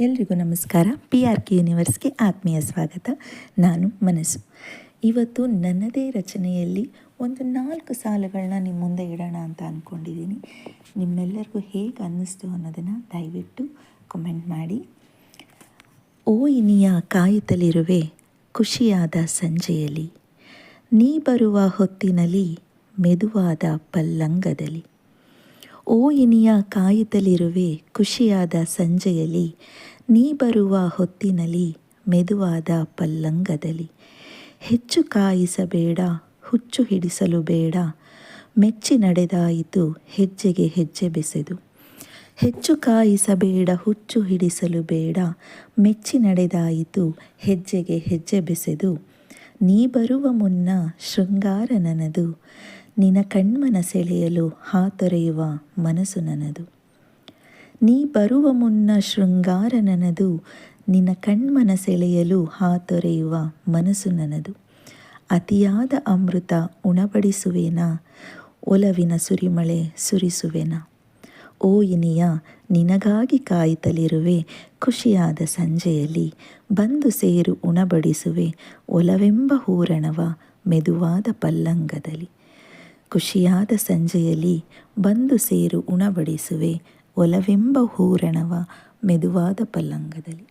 ಎಲ್ರಿಗೂ ನಮಸ್ಕಾರ. P R K ಯೂನಿವರ್ಸ್ಗೆ ಆತ್ಮೀಯ ಸ್ವಾಗತ. ನಾನು ಮನಸ್ಸು. ಇವತ್ತು ನನ್ನದೇ ರಚನೆಯಲ್ಲಿ ಒಂದು ನಾಲ್ಕು ಸಾಲುಗಳನ್ನ ನಿಮ್ಮ ಮುಂದೆ ಇಡೋಣ ಅಂತ ಅಂದ್ಕೊಂಡಿದ್ದೀನಿ ನಿಮ್ಮೆಲ್ಲರಿಗೂ ಹೇಗೆ ಅನ್ನಿಸ್ತು ಅನ್ನೋದನ್ನು ದಯವಿಟ್ಟು ಕಮೆಂಟ್ ಮಾಡಿ. ಓ ಇನಿಯ ಕಾಯುತ್ತಲಿರುವೆ, ಖುಷಿಯಾದ ಸಂಜೆಯಲ್ಲಿ. ನೀ ಬರುವ ಹೊತ್ತಿನಲ್ಲಿ ಮೆದುವಾದ ಪಲ್ಲಂಗದಲ್ಲಿ. ಓ ಇನಿಯ ಕಾಯುತ್ತಲಿರುವೆ ಖುಷಿಯಾದ ಸಂಜೆಯಲ್ಲಿ ನೀ ಬರುವ ಹೊತ್ತಿನಲ್ಲಿ ಮೆದುವಾದ ಪಲ್ಲಂಗದಲ್ಲಿ ಹೆಚ್ಚು ಕಾಯಿಸಬೇಡ, ಹುಚ್ಚು ಹಿಡಿಸಲು ಬೇಡ, ಮೆಚ್ಚಿ ನಡೆದಾಯಿತು, ಹೆಜ್ಜೆಗೆ ಹೆಜ್ಜೆ ಬೆಸೆದು. ಹೆಚ್ಚು ಕಾಯಿಸಬೇಡ, ಹುಚ್ಚು ಹಿಡಿಸಲು ಬೇಡ, ಮೆಚ್ಚಿ ನಡೆದಾಯಿತು, ಹೆಜ್ಜೆಗೆ ಹೆಜ್ಜೆ ಬೆಸೆದು. ನೀ ಬರುವ ಮುನ್ನ ಶೃಂಗಾರ ನನ್ನದು ನಿನ ಕಣ್ಮನ ಸೆಳೆಯಲು ಹಾತೊರೆಯುವ ಮನಸ್ಸು ನನ್ನದು ನೀ ಬರುವ ಮುನ್ನ ಶೃಂಗಾರ ನನ್ನದು ನಿನ್ನ ಕಣ್ಮನ ಸೆಳೆಯಲು ಹಾತೊರೆಯುವ ಮನಸ್ಸು ನನ್ನದು ಅತಿಯಾದ ಅಮೃತ ಉಣಬಡಿಸುವೆನಾ? ಒಲವಿನ ಸುರಿಮಳೆ ಸುರಿಸುವೆನಾ? ಓ ಇನಿಯ, ನಿನಗಾಗಿ ಕಾಯುತ್ತಲಿರುವೆ ಖುಷಿಯಾದ ಸಂಜೆಯಲ್ಲಿ ಬಂದು ಸೇರು ಉಣಬಡಿಸುವೆ, ಒಲವೆಂಬ ಹೂರಣವ ಮೆದುವಾದ ಪಲ್ಲಂಗದಲ್ಲಿ. ಖುಷಿಯಾದ ಸಂಜೆಯಲ್ಲಿ ಬಂದು ಸೇರು ಉಣಬಡಿಸುವೆ, ಒಲವೆಂಬ ಹೂರಣವ ಮೆದುವಾದ ಪಲ್ಲಂಗದಲ್ಲಿ.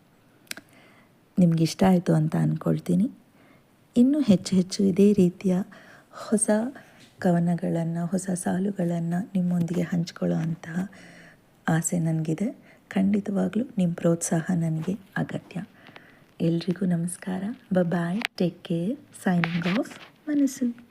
ನಿಮಗಿಷ್ಟ ಆಯಿತು ಅಂತ ಅಂದ್ಕೊಳ್ತೀನಿ ಇನ್ನೂ ಹೆಚ್ಚು ಹೆಚ್ಚು ಇದೇ ರೀತಿಯ ಹೊಸ ಕವನಗಳನ್ನು, ಹೊಸ ಸಾಲುಗಳನ್ನು ನಿಮ್ಮೊಂದಿಗೆ ಹಂಚ್ಕೊಳ್ಳೋ ಅಂತಹ ಆಸೆ ನನಗಿದೆ. ಖಂಡಿತವಾಗಲೂ ನಿಮ್ಮ ಪ್ರೋತ್ಸಾಹ ನನಗೆ ಅಗತ್ಯ. ಎಲ್ರಿಗೂ ನಮಸ್ಕಾರ. ಬ bye take care signing off ಮನಸ್ಸು.